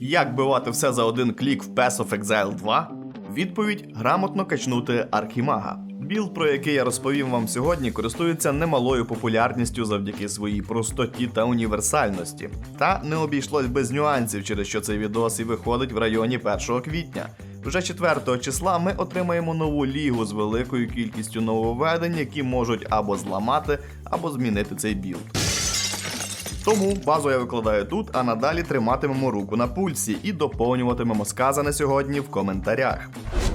Як бивати все за один клік в Pass of Exile 2? Відповідь грамотно качнути Архімага. Білд, про який я розповім вам сьогодні, користується немалою популярністю завдяки своїй простоті та універсальності. Та не обійшлось без нюансів, через що цей відос і виходить в районі 1 квітня. Вже 4 числа ми отримаємо нову лігу з великою кількістю нововведень, які можуть або зламати, або змінити цей білд. Тому базу я викладаю тут, а надалі триматимемо руку на пульсі і доповнюватимемо сказане сьогодні в коментарях.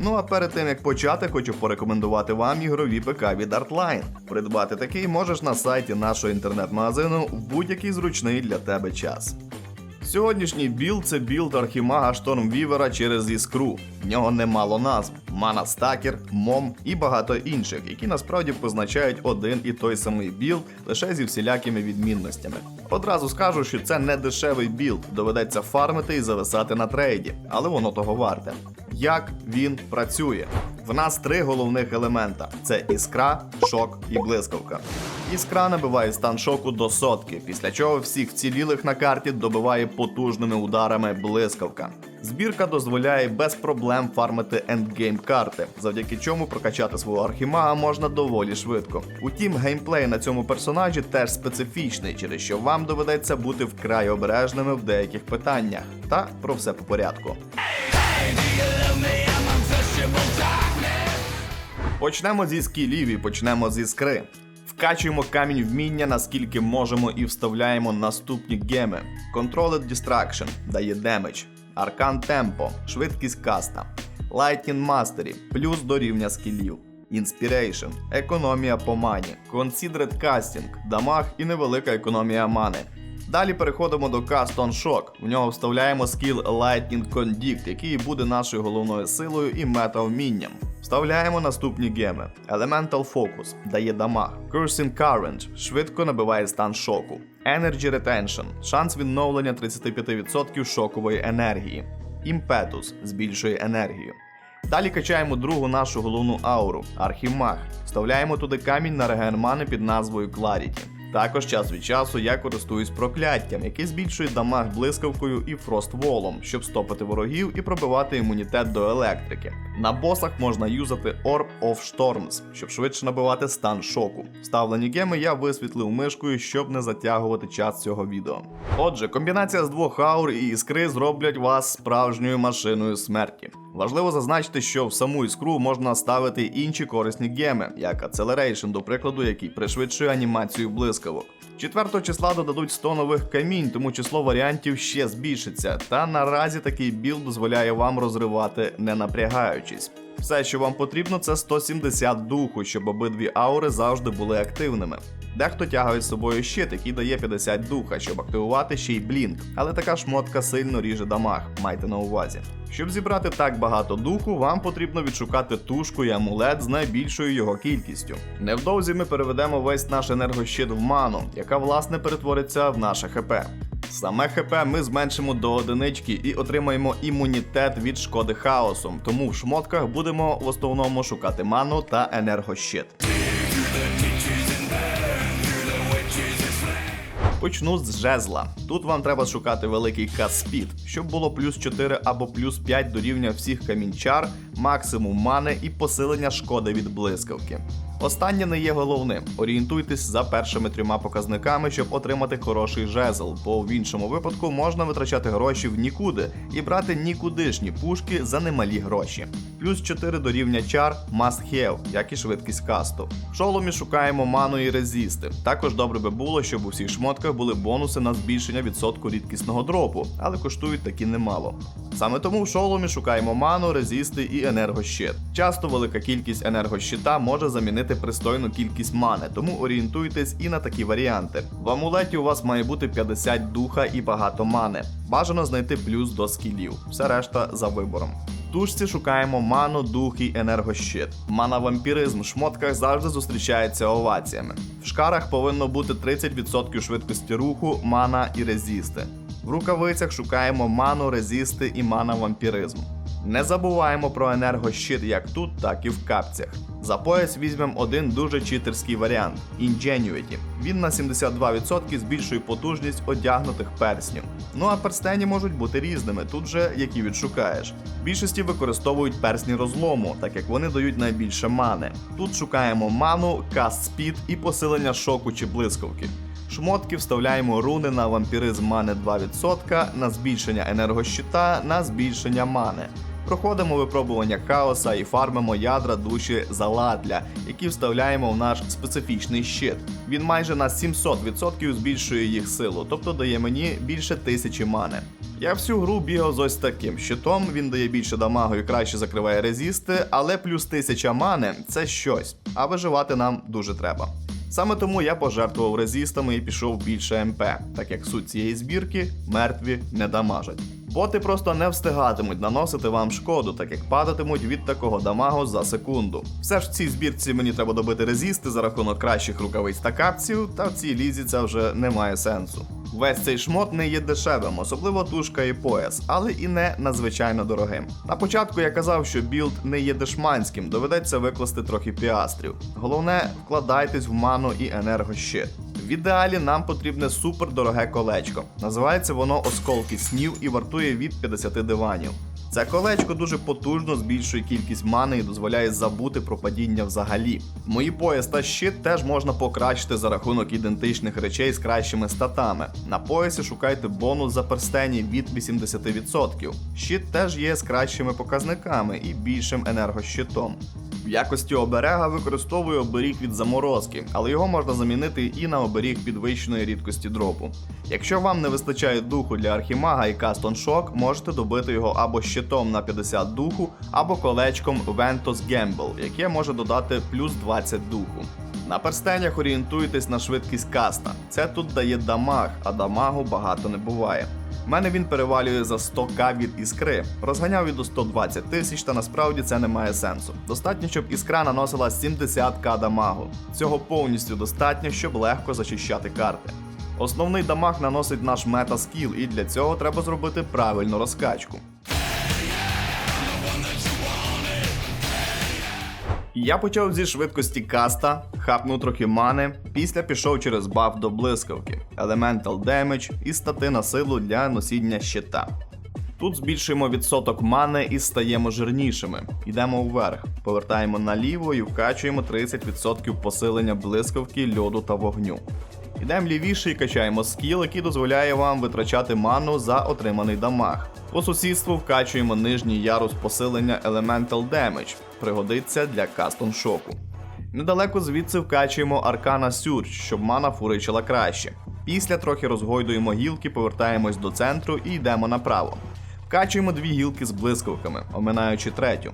Ну а перед тим як почати, хочу порекомендувати вам ігрові ПК від Artline. Придбати такий можеш на сайті нашого інтернет-магазину в будь-який зручний для тебе час. Сьогоднішній білд це білд Архімага Штормвівера через іскру. В нього немало назв: Мана Стакер, Мом і багато інших, які насправді позначають один і той самий білд, лише зі всілякими відмінностями. Одразу скажу, що це не дешевий білд, доведеться фармити і зависати на трейді, але воно того варте. Як він працює? В нас три головних елемента: це іскра, шок і блискавка. Іскра набиває стан шоку до сотки, після чого всіх вцілілих на карті добиває потужними ударами блискавка. Збірка дозволяє без проблем фармити ендгейм карти, завдяки чому прокачати свого архімага можна доволі швидко. Утім, геймплей на цьому персонажі теж специфічний, через що вам доведеться бути вкрай обережними в деяких питаннях. Та про все по порядку. Почнемо зі скілів і почнемо з іскри. Вкачуємо камінь вміння наскільки можемо і вставляємо наступні геми. Controlled Distraction дає демедж, Аркан Темпо, швидкість каста, Lightning Mastery, плюс до рівня скілів, Inspiration, економія по мані, Considered Casting, дамаг і невелика економія мани. Далі переходимо до Cast on Shock. В нього вставляємо скіл Lightning Condict, який буде нашою головною силою і мета-вмінням. Вставляємо наступні геми. Elemental Focus дає дамаг. Cursing Current швидко набиває стан шоку. Energy Retention шанс відновлення 35% шокової енергії. Impetus збільшує енергію. Далі качаємо другу нашу головну ауру Архімаг. Вставляємо туди камінь на реген мани під назвою Clarity. Також час від часу я користуюсь прокляттям, яке збільшує дамаг блискавкою і фростволом, щоб стопити ворогів і пробивати імунітет до електрики. На босах можна юзати Orb of Storms, щоб швидше набивати стан шоку. Вставлені геми я висвітлив мишкою, щоб не затягувати час цього відео. Отже, комбінація з двох аур і іскри зроблять вас справжньою машиною смерті. Важливо зазначити, що в саму іскру можна ставити інші корисні геми, як Acceleration, до прикладу, який пришвидшує анімацію блискавок. 4 числа додадуть 100 нових камінь, тому число варіантів ще збільшиться. Та наразі такий білд дозволяє вам розривати, не напрягаючись. Все, що вам потрібно, це 170 духу, щоб обидві аури завжди були активними. Дехто тягає з собою щит, який дає 50 духа, щоб активувати ще й блінк, але така шмотка сильно ріже дамаг, майте на увазі. Щоб зібрати так багато духу, вам потрібно відшукати тушку і амулет з найбільшою його кількістю. Невдовзі ми переведемо весь наш енергощит в ману, яка власне перетвориться в наше ХП. Саме ХП ми зменшимо до одинички і отримаємо імунітет від шкоди хаосом, тому в шмотках будемо в основному шукати ману та енергощит. Почну з жезла. Тут вам треба шукати великий каспід, щоб було плюс 4 або плюс 5 до рівня всіх камінчар, максимум мани і посилення шкоди від блискавки. Останнє не є головним. Орієнтуйтесь за першими трьома показниками, щоб отримати хороший жезл, бо в іншому випадку можна витрачати гроші в нікуди і брати нікудишні пушки за немалі гроші. Плюс 4 до рівня чар must have, як і швидкість касту. В шоломі шукаємо ману і резісти. Також добре би було, щоб у всіх шмотках були бонуси на збільшення відсотку рідкісного дропу, але коштують такі немало. Саме тому в шоломі шукаємо ману, резісти і енергощит. Часто велика кількість енергощита може замінити пристойну кількість мани, тому орієнтуйтесь і на такі варіанти. В амулеті у вас має бути 50 духа і багато мани. Бажано знайти плюс до скілів. Все решта за вибором. В тушці шукаємо ману, дух і енергощит. Мана вампіризм в шмотках завжди зустрічається оваціями. В шкарах повинно бути 30% швидкості руху, мана і резісти. В рукавицях шукаємо ману, резисти і мана вампіризм. Не забуваємо про енергощит як тут, так і в капцях. За пояс візьмемо один дуже читерський варіант Ingenuity. Він на 72% збільшує потужність одягнутих перснів. Ну а перстені можуть бути різними, тут же які відшукаєш. Більшості використовують персні розлому, так як вони дають найбільше мани. Тут шукаємо ману, каст спід і посилення шоку чи блискавки. Шмотки вставляємо руни на вампіризм мани 2%, на збільшення енергощита, на збільшення мани. Проходимо випробування хаоса і фармимо ядра душі заладля, які вставляємо в наш специфічний щит. Він майже на 700% збільшує їх силу, тобто дає мені більше тисячі мани. Я всю гру бігав з ось таким щитом, він дає більше дамагу і краще закриває резисти, але плюс 1000 мани це щось, а виживати нам дуже треба. Саме тому я пожертвував резистами і пішов більше МП, так як суть цієї збірки мертві не дамажать. Боти просто не встигатимуть наносити вам шкоду, так як падатимуть від такого дамагу за секунду. Все ж в цій збірці мені треба добити резисти за рахунок кращих рукавиць та капців, та в цій лізі це вже не має сенсу. Весь цей шмот не є дешевим, особливо тушка і пояс, але і не надзвичайно дорогим. На початку я казав, що білд не є дешманським, доведеться викласти трохи піастрів. Головне, вкладайтесь в ману і енергощит. В ідеалі нам потрібне супер дороге колечко. Називається воно осколки снів і вартує від 50 диванів. Це колечко дуже потужно збільшує кількість мани і дозволяє забути про падіння взагалі. Мої пояс та щит теж можна покращити за рахунок ідентичних речей з кращими статами. На поясі шукайте бонус за перстені від 80%. Щит теж є з кращими показниками і більшим енергощитом. В якості оберега використовую оберіг від заморозки, але його можна замінити і на оберіг підвищеної рідкості дропу. Якщо вам не вистачає духу для архімага і кастон шок, можете добити його або щитом на 50 духу, або колечком Ventus Gamble, яке може додати плюс 20 духу. На перстенях орієнтуйтесь на швидкість каста. Це тут дає дамаг, а дамагу багато не буває. У мене він перевалює за 100к від іскри. Розганяв від до 120 тисяч, та насправді це не має сенсу. Достатньо, щоб іскра наносила 70к дамагу. Цього повністю достатньо, щоб легко зачищати карти. Основний дамаг наносить наш мета скіл, і для цього треба зробити правильну розкачку. Я почав зі швидкості каста, хапнув трохи мани, після пішов через баф до блискавки, Elemental Damage і стати на силу для носіння щита. Тут збільшуємо відсоток мани і стаємо жирнішими. Йдемо вверх, повертаємо наліво і вкачуємо 30% посилення блискавки, льоду та вогню. Йдемо лівіше і качаємо скіл, який дозволяє вам витрачати ману за отриманий дамаг. По сусідству вкачуємо нижній ярус посилення Elemental Damage, пригодиться для кастом шоку. Недалеко звідси вкачуємо Аркана Сюрч, щоб мана фуричила краще. Після трохи розгойдуємо гілки, повертаємось до центру і йдемо направо. Вкачуємо дві гілки з блискавками, оминаючи третю.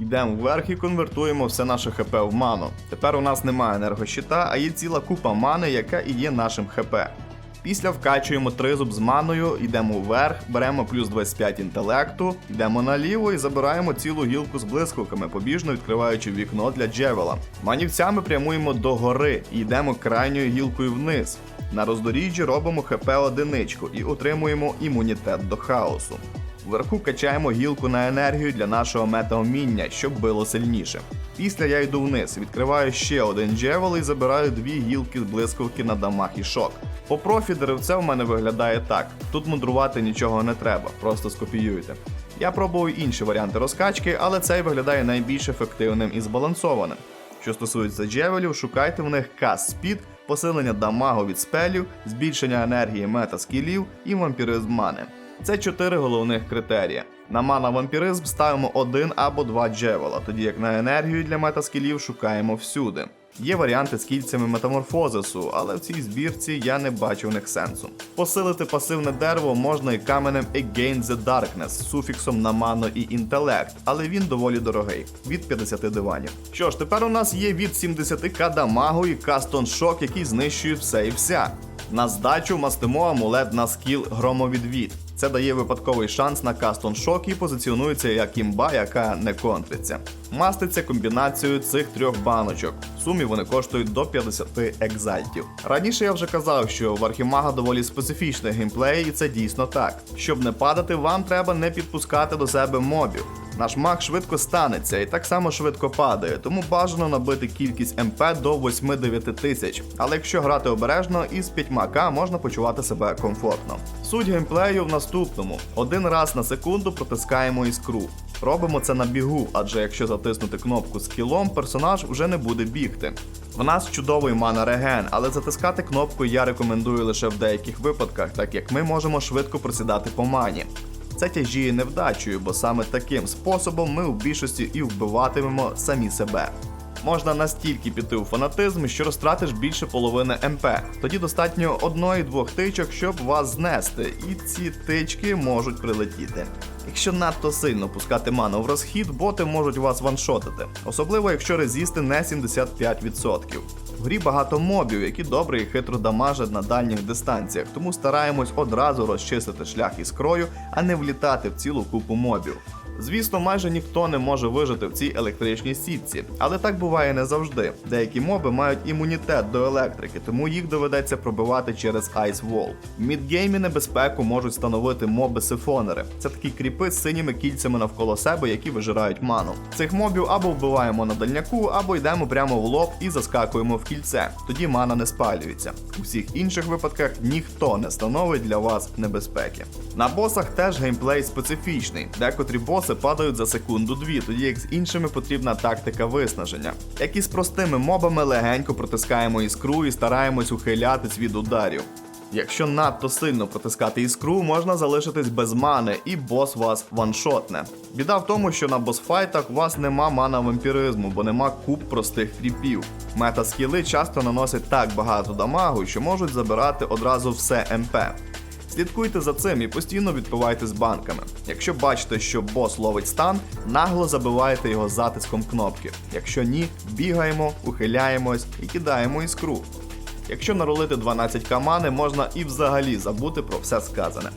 Йдемо вверх і конвертуємо все наше ХП в ману. Тепер у нас немає енергощита, а є ціла купа мани, яка і є нашим ХП. Після вкачуємо тризуб з маною, йдемо вверх, беремо плюс 25 інтелекту, йдемо наліво і забираємо цілу гілку з блискавками, побіжно відкриваючи вікно для джевела. Манівцями прямуємо до гори і йдемо крайньою гілкою вниз. На роздоріжжі робимо ХП одиничку і отримуємо імунітет до хаосу. Вверху качаємо гілку на енергію для нашого метауміння, щоб било сильніше. Після я йду вниз, відкриваю ще один джевел і забираю дві гілки з блискавки на дамаг і шок. По профі деревце в мене виглядає так: тут мудрувати нічого не треба, просто скопіюйте. Я пробував інші варіанти розкачки, але цей виглядає найбільш ефективним і збалансованим. Що стосується джевелів, шукайте в них кас спід, посилення дамагу від спелів, збільшення енергії мета скілів і вампіризм мани. Це чотири головних критерія. На мана вампіризм ставимо один або два джевела, тоді як на енергію для метаскілів шукаємо всюди. Є варіанти з кільцями метаморфозису, але в цій збірці я не бачу в них сенсу. Посилити пасивне дерево можна і каменем Against the Darkness з суфіксом на ману і інтелект, але він доволі дорогий від 50 диванів. Що ж, тепер у нас є від 70к дамагу і кастон шок, який знищує все і вся. На здачу мастимо амулет на скіл громовідвід. Це дає випадковий шанс на кастон шок і позиціонується як імба, яка не контриться. Маститься комбінацією цих трьох баночок. В сумі вони коштують до 50 екзальтів. Раніше я вже казав, що в Архімага доволі специфічний геймплей, і це дійсно так. Щоб не падати, вам треба не підпускати до себе мобів. Наш маг швидко станеться і так само швидко падає, тому бажано набити кількість МП до 8-9 тисяч. Але якщо грати обережно, із 5к можна почувати себе комфортно. Суть геймплею в наступному: один раз на секунду протискаємо іскру. Робимо це на бігу, адже якщо затиснути кнопку з кілом, персонаж вже не буде бігти. В нас чудовий мана реген, але затискати кнопку я рекомендую лише в деяких випадках, так як ми можемо швидко просідати по мані. Це тяжіє невдачею, бо саме таким способом ми у більшості і вбиватимемо самі себе. Можна настільки піти у фанатизм, що розтратиш більше половини МП. Тоді достатньо одної-двох тичок, щоб вас знести, і ці тички можуть прилетіти. Якщо надто сильно пускати ману в розхід, боти можуть вас ваншотити, особливо якщо резісти не 75%. В грі багато мобів, які добре і хитро дамажать на дальніх дистанціях, тому стараємось одразу розчистити шлях із крою, а не влітати в цілу купу мобів. Звісно, майже ніхто не може вижити в цій електричній сітці, але так буває не завжди. Деякі моби мають імунітет до електрики, тому їх доведеться пробивати через Ice Wall. В мідгеймі небезпеку можуть становити моби-сифонери. Це такі кріпи з синіми кільцями навколо себе, які вижирають ману. Цих мобів або вбиваємо на дальняку, або йдемо прямо в лоб і заскакуємо в кільце. Тоді мана не спалюється. У всіх інших випадках ніхто не становить для вас небезпеки. На босах теж геймплей специфічний. Декотрі боси падають за секунду-дві, тоді як з іншими потрібна тактика виснаження. Як і з простими мобами легенько протискаємо іскру і стараємось ухилятись від ударів. Якщо надто сильно протискати іскру, можна залишитись без мани, і бос вас ваншотне. Біда в тому, що на босфайтах у вас нема мана вампіризму, бо нема куб простих кріпів. Мета скіли часто наносять так багато дамагу, що можуть забирати одразу все МП. Слідкуйте за цим і постійно відпивайте з банками. Якщо бачите, що бос ловить стан, нагло забивайте його затиском кнопки. Якщо ні, бігаємо, ухиляємось і кидаємо іскру. Якщо наролити 12 камани, можна і взагалі забути про все сказане.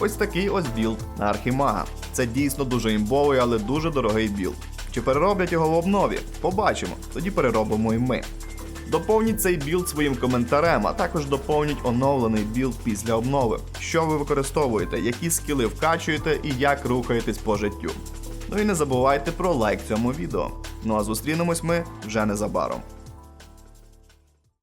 Ось такий ось білд на архімага. Це дійсно дуже імбовий, але дуже дорогий білд. Чи перероблять його в обнові? Побачимо, тоді переробимо і ми. Доповніть цей білд своїм коментарем, а також доповніть оновлений білд після обнови. Що ви використовуєте, які скіли вкачуєте і як рухаєтесь по життю. Ну і не забувайте про лайк цьому відео. Ну а зустрінемось ми вже незабаром.